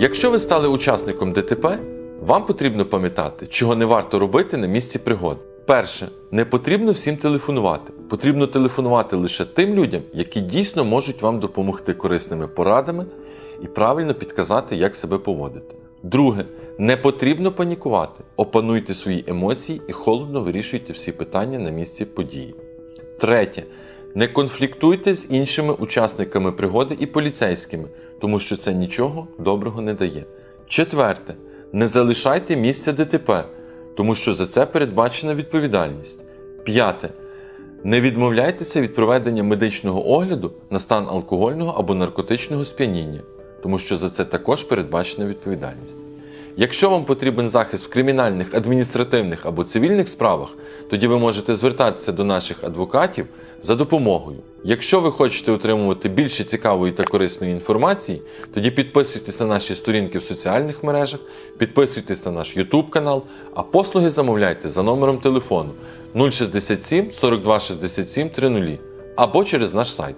Якщо ви стали учасником ДТП, вам потрібно пам'ятати, чого не варто робити на місці пригод. Перше, не потрібно всім телефонувати. Потрібно телефонувати лише тим людям, які дійсно можуть вам допомогти корисними порадами і правильно підказати, як себе поводити. Друге, не потрібно панікувати. Опануйте свої емоції і холодно вирішуйте всі питання на місці події. Третє. Не конфліктуйте з іншими учасниками пригоди і поліцейськими, тому що це нічого доброго не дає. Четверте. Не залишайте місця ДТП, тому що за це передбачена відповідальність. П'яте. Не відмовляйтеся від проведення медичного огляду на стан алкогольного або наркотичного сп'яніння, тому що за це також передбачена відповідальність. Якщо вам потрібен захист в кримінальних, адміністративних або цивільних справах, тоді ви можете звертатися до наших адвокатів за допомогою. Якщо ви хочете отримувати більше цікавої та корисної інформації, тоді підписуйтесь на наші сторінки в соціальних мережах, підписуйтесь на наш YouTube канал, а послуги замовляйте за номером телефону 067 42 67 30 або через наш сайт.